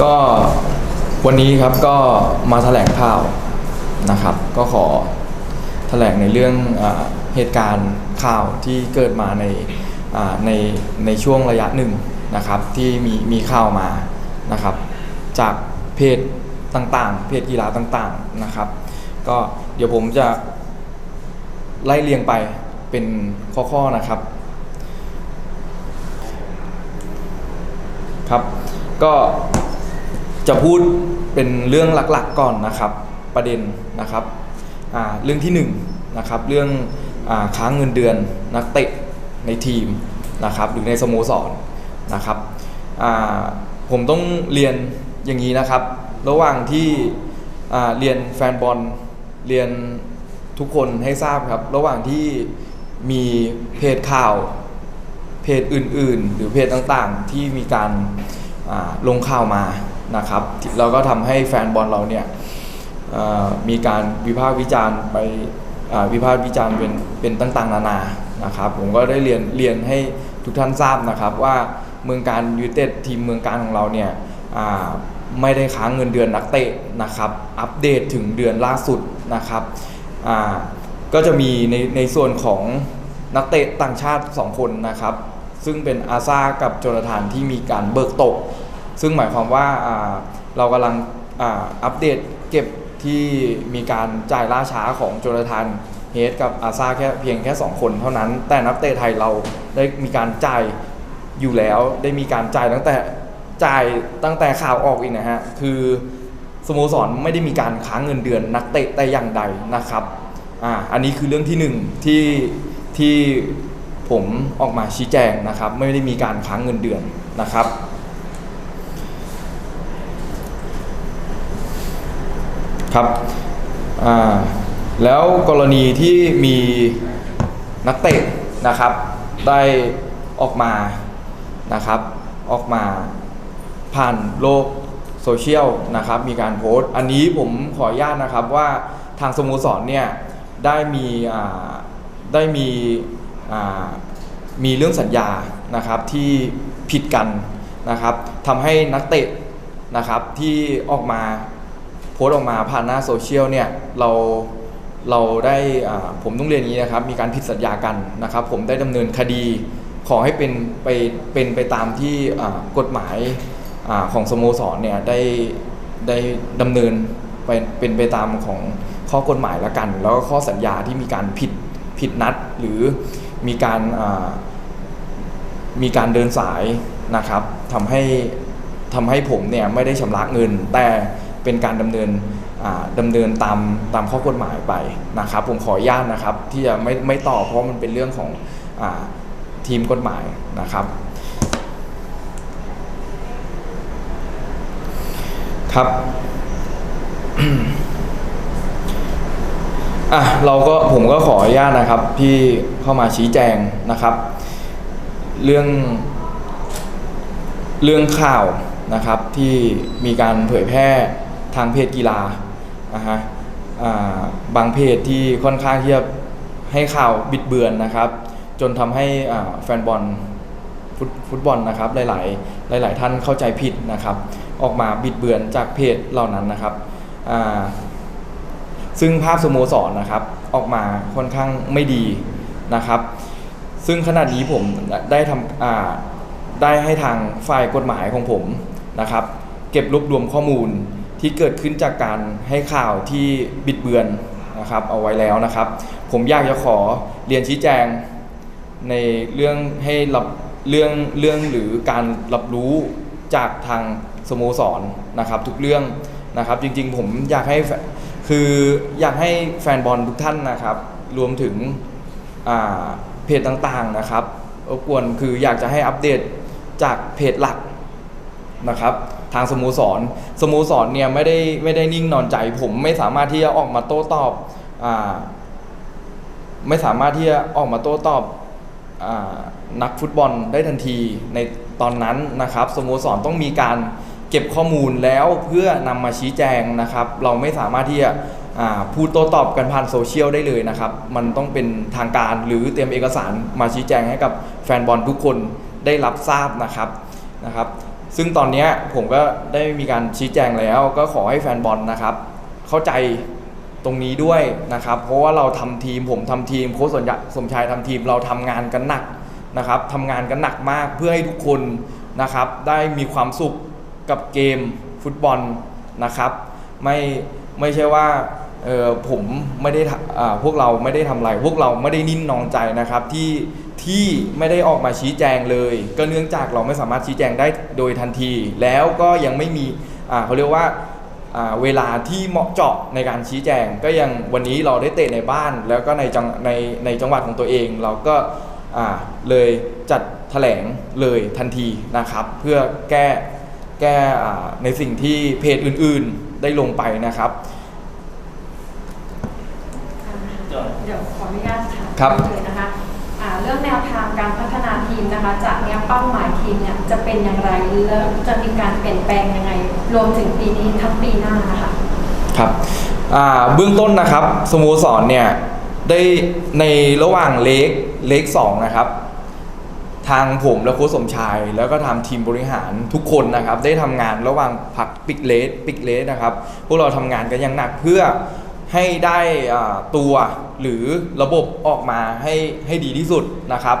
ก็วันนี้ครับก็มาแถลงข่าวนะครับ ก็ขอแถลงในเรื่องอเหตุการณ์ข่าวที่เกิดมาในในในช่วงระยะหนึ่งนะครับ ที่มีมีข่าวมานะครับ จากเพจต่างๆ เพจกีฬาต่างๆนะครับ ก็เดี๋ยวผมจะไล่เรียงไปเป็นข้อๆนะครับครับ ก็ จะพูดเป็นเรื่องหลักๆก่อนนะครับ ประเด็นนะครับเรื่องที่1นงนะครับเรื่องอค้างเงินเดือนนักเตะในทีมนะครับหรือในสโมสรนะครับผมต้องเรียนอย่างนี้นะครับ ระหว่างที่เรียนแฟนบอลเรียนทุกคนให้ทราบครับ ระหว่างที่มีเพจข่าวเพจอื่นๆ หรือเพจต่างๆ ที่มีการาลงข่าวมา นะครับแล้วก็ทำให้แฟนบอลเราเนี่ยมีการวิพากษ์วิจารณ์ไปวิพากษ์วิจารณ์เป็นเป็นต่างๆ นานานะครับ ผมก็ได้เรียนเรียนให้ทุกท่านทราบนะครับว่าเมืองการยูเต็ดทีมเมืองการของเราเนี่ยไม่ได้ค้างเงินเดือนนักเตะนะครับ อัปเดตถึงเดือนล่าสุดนะครับก็จะมีในในส่วนของนักเตะต่างชาติ 2 คนนะครับ ซึ่งเป็นอาซากับโจนาธานที่มีการเบิกตก ซึ่งหมายความว่าเรากำลังอัปเดตเก็บที่มีการจ่ายล่าช้าของโจนาธานเฮดกับอาซาแค่เพียงแค่ 2 คนเท่านั้น แต่นักเตะไทยเราได้มีการจ่ายอยู่แล้ว ได้มีการจ่ายตั้งแต่จ่ายตั้งแต่ข่าวออกอีกนะฮะ คือสโมสรไม่ได้มีการค้างเงินเดือนนักเตะแต่อย่างใดนะครับอ่าอันนี้คือเรื่องที่หนึ่งที่ที่ผมออกมาชี้แจงนะครับ ไม่ได้มีการค้างเงินเดือนนะครับ ครับอ่าแล้วกรณีที่มีนักเตะนะครับ ได้ออกมานะครับ ออกมาผ่านโลกโซเชียลนะครับ มีการโพสต์ อันนี้ผมขออนุญาตนะครับว่าทางสโมสรเนี่ยได้มีได้มีมีเรื่องสัญญานะครับที่ผิดกันนะครับทำให้นักเตะนะครับที่ออกมา โพสต์ออกมาผ่านหน้าโซเชียลเนี่ยเราเราได้ผมต้องเรียนอย่างนี้นะครับมีการผิดสัญญากันนะครับผมได้ดำเนินคดีขอให้เป็นไปเป็นไปตามที่กฎหมายอของสโมสรเนี่ยได้ได้ดำเนินไปเป็นไปตามของข้อกฎหมายละกัน แล้วก็ข้อสัญญาที่มีการผิดผิดนัด หรือมีการมีการเดินสายนะครับทำให้ทำให้ผมเนี่ยไม่ได้ชำระเงิน แต่ เป็นการดำเนินอ่าดำเนินตามตามข้อกฎหมายไปนะครับ ผมขออนุญาตนะครับ ที่จะไม่ไม่ต่อเพราะมันเป็นเรื่องของอทีมกฎหมายนะครับ ครับอะเราก็ผมก็ขออนุญาตนะครับที่เข้ามาชี้แจงนะครับ เรื่องเรื่องข่าวนะครับที่มีการเผยแพร่ ทางเพจกีฬานะฮะบางเพจที่ค่อนข้างที่จะให้ข่าวบิดเบือนนะครับ จนทำให้แฟนบอลฟุตฟุตบอลนะครับหลายๆหลาย ๆ ท่านเข้าใจผิดนะครับ ออกมาบิดเบือนจากเพจเหล่านั้นนะครับซึ่งภาพสโมสรนะครับออกมาค่อนข้างไม่ดีนะครับ ซึ่งขณะนี้ผมได้ทำได้ให้ทางฝ่ายกฎหมายของผมนะครับ เก็บรวบรวมข้อมูล ที่เกิดขึ้นจากการให้ข่าวที่บิดเบือนนะครับเอาไว้แล้วนะครับ ผมอยากจะขอเรียนชี้แจงในเรื่องให้รับเรื่องเรื่องหรือการรับรู้จากทางสโมสรนะครับ ทุกเรื่องนะครับ จริงๆ ผมอยากให้คืออยากให้แฟนบอลทุกท่านนะครับ รวมถึงเพจต่างๆนะครับรบกวนคืออยากจะให้อัปเดตจากเพจหลักนะครับ ทางสโมสรสโมสรเนี่ยไม่ได้ไม่ได้นิ่งนอนใจ ผมไม่สามารถที่จะออกมาโต้ตอบอาไม่สามารถที่จะออกมาโต้ตอบอนักฟุตบอลได้ทันทีในตอนนั้นนะครับสโมสรต้องมีการเก็บข้อมูลแล้วเพื่อนำมาชี้แจงนะครับ เราไม่สามารถที่จะพูดโต้ตอบกันผ่านโซเชียลได้เลยนะครับ มันต้องเป็นทางการหรือเตรียมเอกสารมาชี้แจงให้กับแฟนบอลทุกคนได้รับทราบนะครับนะครับ ซึ่งตอนนี้ผมก็ได้มีการชี้แจงแล้ว ก็ขอให้แฟนบอลนะครับ เข้าใจตรงนี้ด้วยนะครับ เพราะว่าเราทำทีมผมทำทีมโค้ชสนยสมชายทำทีมเราทำงานกันหนักนะครับทำงานกันหนักมากเพื่อให้ทุกคนนะครับ ได้มีความสุขกับเกมฟุตบอลนะครับ ไม่ไม่ใช่ว่าเออผมไม่ได้ท่าพวกเราไม่ได้ทำอะไร พวกเราไม่ได้นิ่งนองใจนะครับที่ ที่ไม่ได้ออกมาชี้แจงเลย ก็เนื่องจากเราไม่สามารถชี้แจงได้โดยทันที แล้วก็ยังไม่มีอ่าเขาเรียกว่าอ่าเวลาที่เหมาะเจาะในการชี้แจง ก็ยังวันนี้เราได้เตะในบ้าน แล้วก็ในจังในในจังหวัดของตัวเอง เราก็อ่าเลยจัดแถลงเลยทันทีนะครับ เพื่อแก้แก้อ่าในสิ่งที่เพจอื่นๆได้ลงไปนะครับเดี๋ยวขออนุญาตถามครับ รื่องแนวทางการพัฒนาทีมนะคะ จากเนี้ยเป้าหมายทีมเนี่ยจะเป็นอย่างไรแล้วจะมีการเปลี่ยนแปลงยังไง รวมถึงปีนี้ทั้งปีหน้านะคะครับเบื้องต้นนะครับสโมสรเนี่ยได้ในระหว่างเล็กเล็กสองนะครับ ทางผมและโค้ชสมชาย แล้วก็ทำทีมบริหารทุกคนนะครับ ได้ทำงานระหว่างพักปิกเลสปิกเลสนะครับ พวกเราทำงานกันอย่างหนักเพื่อ ให้ได้ตัวหรือระบบออกมาให้ให้ดีที่สุดนะครับ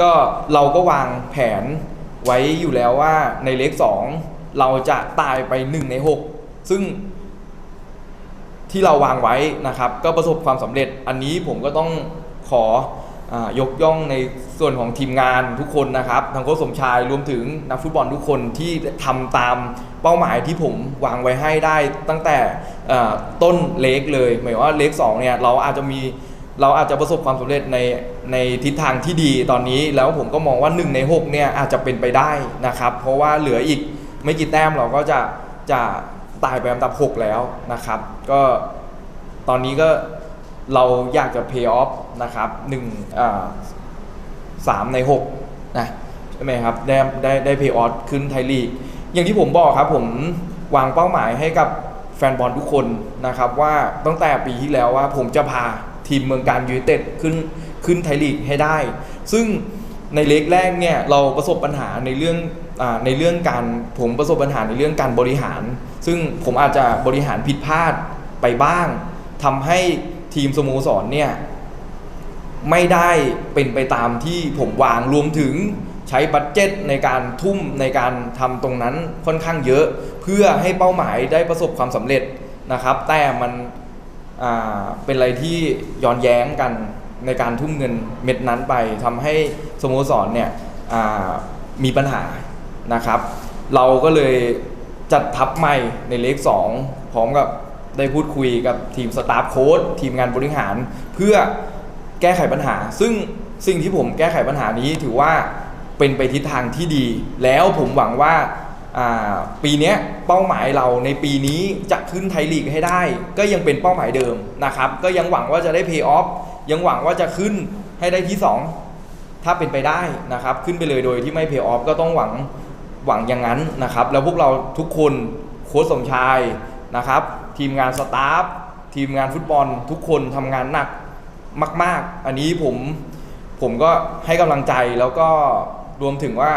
ก็เราก็วางแผนไว้อยู่แล้วว่าในเลข2เราจะตายไป 1 ใน 6 ซึ่งที่เราวางไว้นะครับ ก็ประสบความสำเร็จอันนี้ผมก็ต้องขอ ยกย่องในส่วนของทีมงานทุกคนนะครับทางโค้ชสมชายรวมถึงนักฟุตบอลทุกคนที่ทำตามเป้าหมายที่ผมวางไว้ให้ได้ตั้งแต่ต้นเล็กเลยหมายว่าเล็กสองเนี่ยเราอาจจะมีเราอาจจะประสบความสำเร็จในในทิศทางที่ดีตอนนี้แล้วผมก็มองว่า 1 ใน 6 เนี่ยอาจจะเป็นไปได้นะครับ เพราะว่าเหลืออีกไม่กี่แต้มเราก็จะจะตายไปอันดับ 6 แล้วนะครับ ก็ตอนนี้ก็ เราอยากจะ pay off นะครับหนึ่งสามใน6นะใช่ไหมครับได้ได้ได้ pay off ขึ้นไทยลีก อย่างที่ผมบอกครับผมวางเป้าหมายให้กับแฟนบอลทุกคนนะครับว่าตั้งแต่ปีที่แล้วว่าผมจะพาทีมเมืองการยูไนเต็ดขึ้นขึ้นไทยลีกให้ได้ ซึ่งในเล็กแรกเนี่ยเราประสบปัญหาในเรื่องอในเรื่องการผมประสบปัญหาในเรื่องการบริหาร ซึ่งผมอาจจะบริหารผิดพลาดไปบ้างทำให้ ทีมสโมสรเนี่ยไม่ได้เป็นไปตามที่ผมวางรวมถึงใช้บัตเจ็ตในการทุ่มในการทำตรงนั้นค่อนข้างเยอะ เพื่อให้เป้าหมายได้ประสบความสำเร็จนะครับ แต่มันเป็นอะไรที่ย้อนแย้งกันในการทุ่มเงินเม็ดนั้นไปทำให้สโมสรเนี่ยมีปัญหานะครับ เราก็เลยจัดทัพใหม่ในเลข2พร้อมกับ ได้พูดคุยกับทีมสตาฟโค้ดทีมงานบริหาร เพื่อแก้ไขปัญหา ซึ่งสิ่งที่ผมแก้ไขปัญหานี้ถือว่าเป็นไปทิศทางที่ดี แล้วผมหวังว่าปีนี้เป้าหมายเราในปีนี้จะขึ้นไทยลีกให้ได้ ก็ยังเป็นเป้าหมายเดิมนะครับ ก็ยังหวังว่าจะได้ pay off ยังหวังว่าจะขึ้นให้ได้ที่ 2 ถ้าเป็นไปได้นะครับ ขึ้นไปเลยโดยที่ไม่ pay off ก็ต้องหวังหวังอย่างนั้นนะครับ แล้วพวกเราทุกคนโค้ชสมชายนะครับ ทีมงานสตาฟทีมงานฟุตบอลทุกคนทำงานหนักมาก ๆ อันนี้ผมผมก็ให้กำลังใจแล้วก็รวมถึงว่า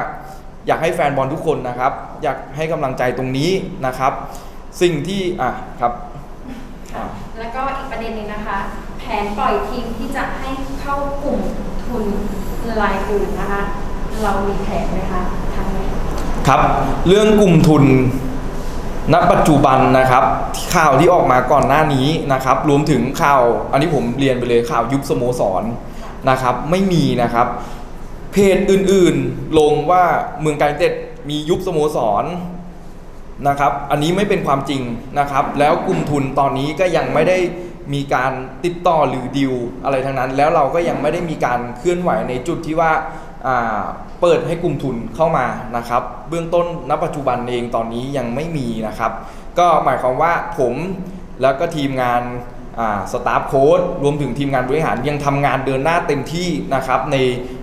อยากให้แฟนบอลทุกคนนะครับ อยากให้กำลังใจตรงนี้นะครับ สิ่งที่อะครับอะแล้วก็อีกประเด็นหนึงนะคะ แผนปล่อยทีมที่จะให้เข้ากลุ่มทุนรายอื่นนะคะ เรามีแผนไหมคะทางนี้ ครับเรื่องกลุ่มทุน ณปัจจุบันนะครับข่าวที่ออกมาก่อนหน้านี้นะครับรวมถึงข่าวอันนี้ผมเรียนไปเลยข่าวยุบสโมสรนะครับไม่มีนะครับ เพจอื่นๆลงว่าเมืองการยูไนเต็ดมียุบสโมสรนะครับ อันนี้ไม่เป็นความจริงนะครับ แล้วกลุ่มทุนตอนนี้ก็ยังไม่ได้มีการติดต่อหรือดิวอะไรทั้งนั้น แล้วเราก็ยังไม่ได้มีการเคลื่อนไหวในจุดที่ว่า เปิดให้กลุ่มทุนเข้ามานะครับ เบื้องต้นณปัจจุบันเองตอนนี้ยังไม่มีนะครับ ก็หมายความว่าผมแล้วก็ทีมงานสตาฟโค้ดรวมถึงทีมงานบริหารยังทำงานเดินหน้าเต็มที่นะครับใน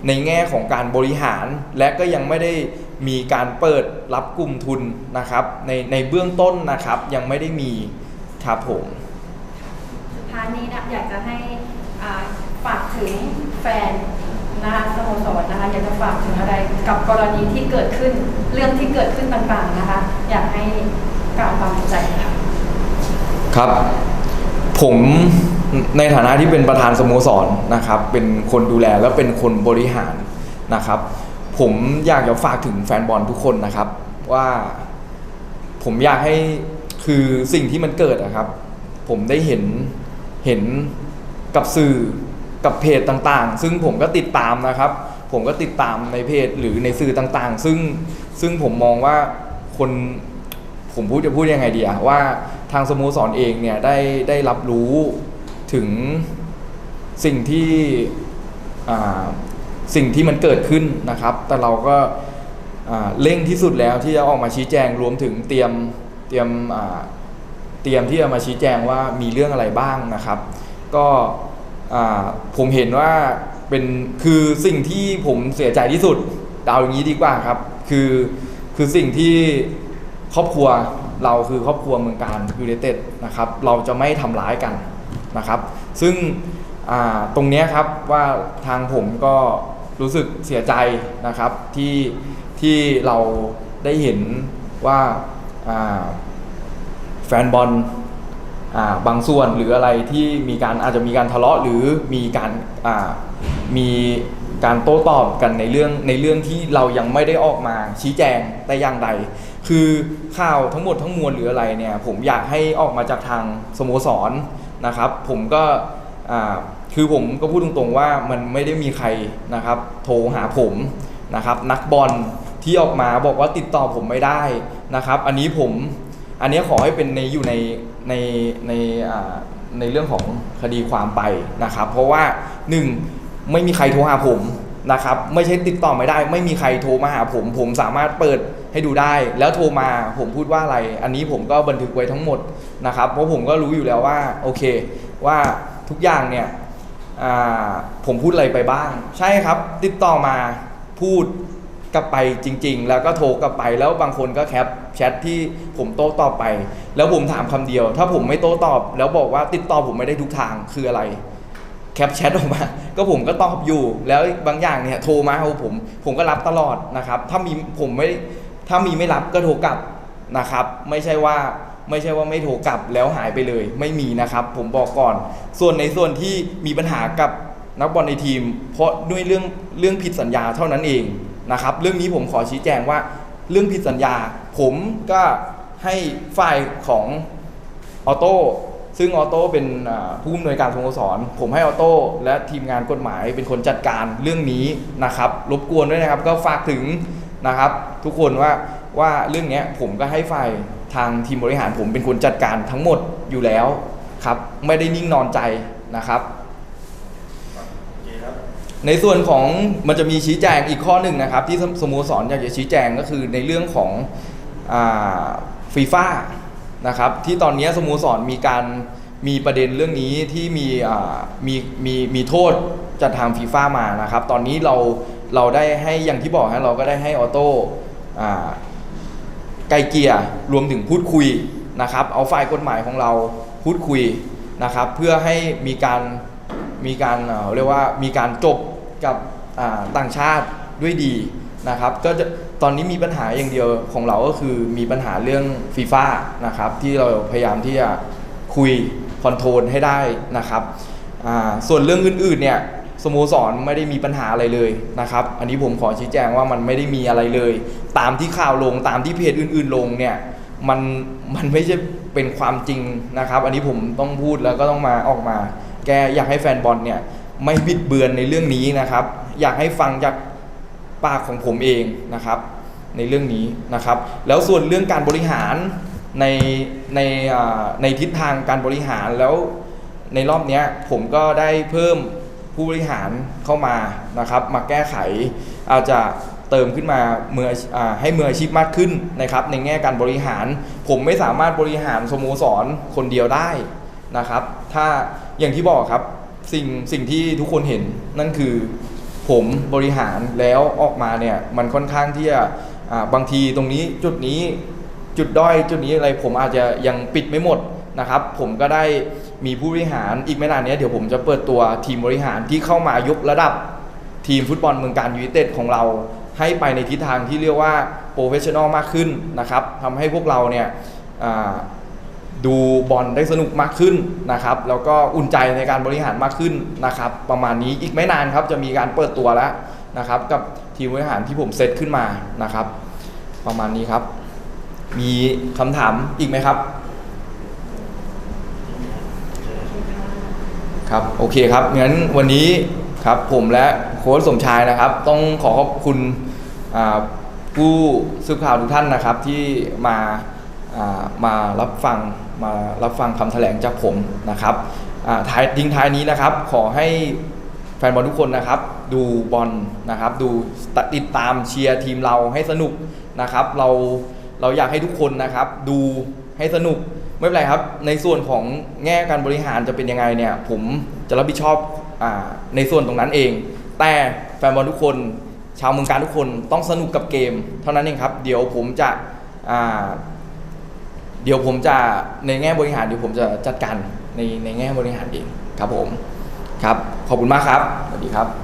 ในแง่ของการบริหาร และก็ยังไม่ได้มีการเปิดรับกลุ่มทุนนะครับในในเบื้องต้นนะครับยังไม่ได้มีครับผมสุดท้ายนี้นะอยากจะให้ฝากถึงแฟน นะคะสโมสรนะคะอยากจะฝากถึงอะไรกับกรณีที่เกิดขึ้นเรื่องที่เกิดขึ้นต่างๆนะคะ อยากให้กล่าวความในใจค่ะครับ ผมในฐานะที่เป็นประธานสโมสรนะครับ เป็นคนดูแลและเป็นคนบริหารนะครับ ผมอยากจะฝากถึงแฟนบอลทุกคนนะครับ ว่าผมอยากให้คือสิ่งที่มันเกิดนะครับ ผมได้เห็นเห็นกับสื่อ กับเพจต่างๆ ซึ่งผมก็ติดตามนะครับ ผมก็ติดตามในเพจหรือในสื่อต่างๆ ซึ่งซึ่งผมมองว่าคนผมพูดจะพูดยังไงดีอะว่าทางสโมสรเองเนี่ยได้ได้รับรู้ถึงสิ่งที่อ่าสิ่งที่มันเกิดขึ้นนะครับ แต่เราก็อ่าเร่งที่สุดแล้วที่จะออกมาชี้แจงรวมถึงเตรียมเตรียมอ่าเตรียมที่จะมาชี้แจงว่ามีเรื่องอะไรบ้างนะครับ ก็ ผมเห็นว่าเป็นคือสิ่งที่ผมเสียใจที่สุดดาวอย่างนี้ดีกว่าครับ คือคือสิ่งที่ครอบครัวเราคือครอบครัวเมืองการยูไนเต็ดนะครับ เราจะไม่ทำร้ายกันนะครับ ซึ่งตรงนี้ครับว่าทางผมก็รู้สึกเสียใจนะครับที่ที่เราได้เห็นว่าแฟนบอล บางส่วนหรืออะไรที่มีการอาจจะมีการทะเลาะหรือมีการมีการโต้ตอบกันในเรื่องในเรื่องที่เรายังไม่ได้ออกมาชี้แจงแต่อย่างใดคือข่าวทั้งหมดทั้งมวลหรืออะไรเนี่ยผมอยากให้ออกมาจากทางสโมสรนะครับ ผมก็คือผมก็พูดตรงๆว่ามันไม่ได้มีใครนะครับ โทรหาผมนะครับ นักบอลที่ออกมาบอกว่าติดต่อผมไม่ได้นะครับ อันนี้ผม อันนี้ขอให้เป็นในอยู่ในในในในเรื่องของคดีความไปนะครับ เพราะว่าหนึ่งไม่มีใครโทรหาผมนะครับ ไม่ใช่ติดต่อไม่ได้ ไม่มีใครโทรมาหาผม ผมสามารถเปิดให้ดูได้ แล้วโทรมาผมพูดว่าอะไร อันนี้ผมก็บันทึกไว้ทั้งหมดนะครับ เพราะผมก็รู้อยู่แล้วว่าโอเค ว่าทุกอย่างเนี่ยผมพูดอะไรไปบ้าง ใช่ครับ ติดต่อมาพูด กลับไปจริง ๆ แล้วก็โทรกลับไปแล้วบางคนก็แคปแชทที่ผมโต้ตอบไป แล้วผมถามคำเดียว ถ้าผมไม่โต้ตอบ แล้วบอกว่าติดต่อผมไม่ได้ทุกทางคืออะไรแคปแชทออกมา ก็ผมก็ตอบอยู่ แล้วบางอย่างเนี่ยโทรมาเอาผม ผมก็รับตลอดนะครับ ถ้ามีผมไม่ถ้ามีไม่รับก็โทรกลับนะครับ ไม่ใช่ว่าไม่ใช่ว่าไม่โทรกลับแล้วหายไปเลย ไม่มีนะครับ ผมบอกก่อน ส่วนในส่วนที่มีปัญหากับนักบอลในทีม เพราะด้วยเรื่องเรื่องผิดสัญญาเท่านั้นเอง นะครับเรื่องนี้ผมขอชี้แจงว่าเรื่องผิดสัญญา ผมก็ให้ฝ่ายของออโต้ซึ่งออโต้เป็นผู้อำนวยการสโมสร ผมให้ออโต้และทีมงานกฎหมายเป็นคนจัดการเรื่องนี้นะครับ รบกวนด้วยนะครับ ก็ฝากถึงนะครับ ทุกคนว่าว่าเรื่องนี้ผมก็ให้ฝ่ายทางทีมบริหารผมเป็นคนจัดการทั้งหมดอยู่แล้วครับ ไม่ได้นิ่งนอนใจนะครับ ในส่วนของมันจะมีชี้แจงอีกข้อหนึ่งนะครับ ที่สโมสรอยากจะชี้แจงก็คือในเรื่องของฟีฟ่านะครับที่ตอนนี้สโมสรมีการมีประเด็นเรื่องนี้ที่มีมีมีมีโทษจากทางฟีฟ่ามานะครับ ตอนนี้เราเราได้ให้อย่างที่บอกฮะเราก็ได้ให้ออโต้ไกลเกียร์รวมถึงพูดคุยนะครับ เอาฝ่ายกฎหมายของเราพูดคุยนะครับ เพื่อให้มีการมีการเอ่อเรียกว่ามีการจบ กับต่างชาติด้วยดีนะครับก็จะตอนนี้มีปัญหาอย่างเดียวของเราก็คือมีปัญหาเรื่องฟีฟ่านะครับที่เราพยายามที่จะคุยคอนโทรลให้ได้นะครับส่วนเรื่องอื่นๆเนี่ยสโมสรไม่ได้มีปัญหาอะไรเลยนะครับ อันนี้ผมขอชี้แจงว่ามันไม่ได้มีอะไรเลย ตามที่ข่าวลงตามที่เพจอื่น ๆ ลงเนี่ยมันมันไม่ใช่เป็นความจริงนะครับ อันนี้ผมต้องพูดแล้วก็ต้องมาออกมา แกอยากให้แฟนบอลเนี่ย ไม่บิดเบือนในเรื่องนี้นะครับ อยากให้ฟังจากปากของผมเองนะครับ ในเรื่องนี้นะครับ แล้วส่วนเรื่องการบริหารในในในทิศทางการบริหารแล้วในรอบนี้ผมก็ได้เพิ่มผู้บริหารเข้ามานะครับ มาแก้ไข อาจจะเติมขึ้นมาเมือออให้มืออาชีพมากขึ้นนะครับ ในแง่การบริหาร ผมไม่สามารถบริหารสโมสรคนเดียวได้นะครับ ถ้าอย่างที่บอกครับ สิ่งสิ่งที่ทุกคนเห็นนั่นคือผมบริหารแล้วออกมาเนี่ยมันค่อนข้างที่จะอ่าบางทีตรงนี้จุดนี้จุดด้อยจุดนี้อะไรผมอาจจะยังปิดไม่หมดนะครับ ผมก็ได้มีผู้บริหารอีกไม่นานเนี้ยเดี๋ยวผมจะเปิดตัวทีมบริหารที่เข้ามายกระดับทีมฟุตบอลเมืองการยูไนเต็ดของเราให้ไปในทิศทางที่เรียกว่าโปรเฟชชั่นอลมากขึ้นนะครับทำให้พวกเราเนี่ยอ่า ดูบอลได้สนุกมากขึ้นนะครับแล้วก็อุ่นใจในการบริหารมากขึ้นนะครับ ประมาณนี้อีกไม่นานครับจะมีการเปิดตัวแล้วนะครับ กับทีมบริหารที่ผมเซตขึ้นมานะครับ ประมาณนี้ครับ มีคำถามอีกไหมครับ ครับโอเคครับงั้นวันนี้ครับผมและโค้ชสมชายนะครับ ต้องขอขอบคุณผู้สื่อข่าวทุกท่านนะครับที่มามารับฟัง มารับฟังคำแถลงจากผมนะครับท้ายทิ้งท้ายนี้นะครับ ขอให้แฟนบอลทุกคนนะครับ ดูบอลนะครับ ดูติดตามเชียร์ทีมเราให้สนุกนะครับ เราเราอยากให้ทุกคนนะครับ ดูให้สนุกไม่เป็นไรครับ ในส่วนของแง่การบริหารจะเป็นยังไงเนี่ย ผมจะรับผิดชอบอในส่วนตรงนั้นเอง แต่แฟนบอลทุกคน ชาวเมืองการทุกคนต้องสนุกกับเกม เท่านั้นเองครับ เดี๋ยวผมจะอ่า เดี๋ยวผมจะในแง่บริหารเดี๋ยวผมจะจัดการในในแง่บริหารเองครับผมครับ ขอบคุณมากครับสวัสดีครับ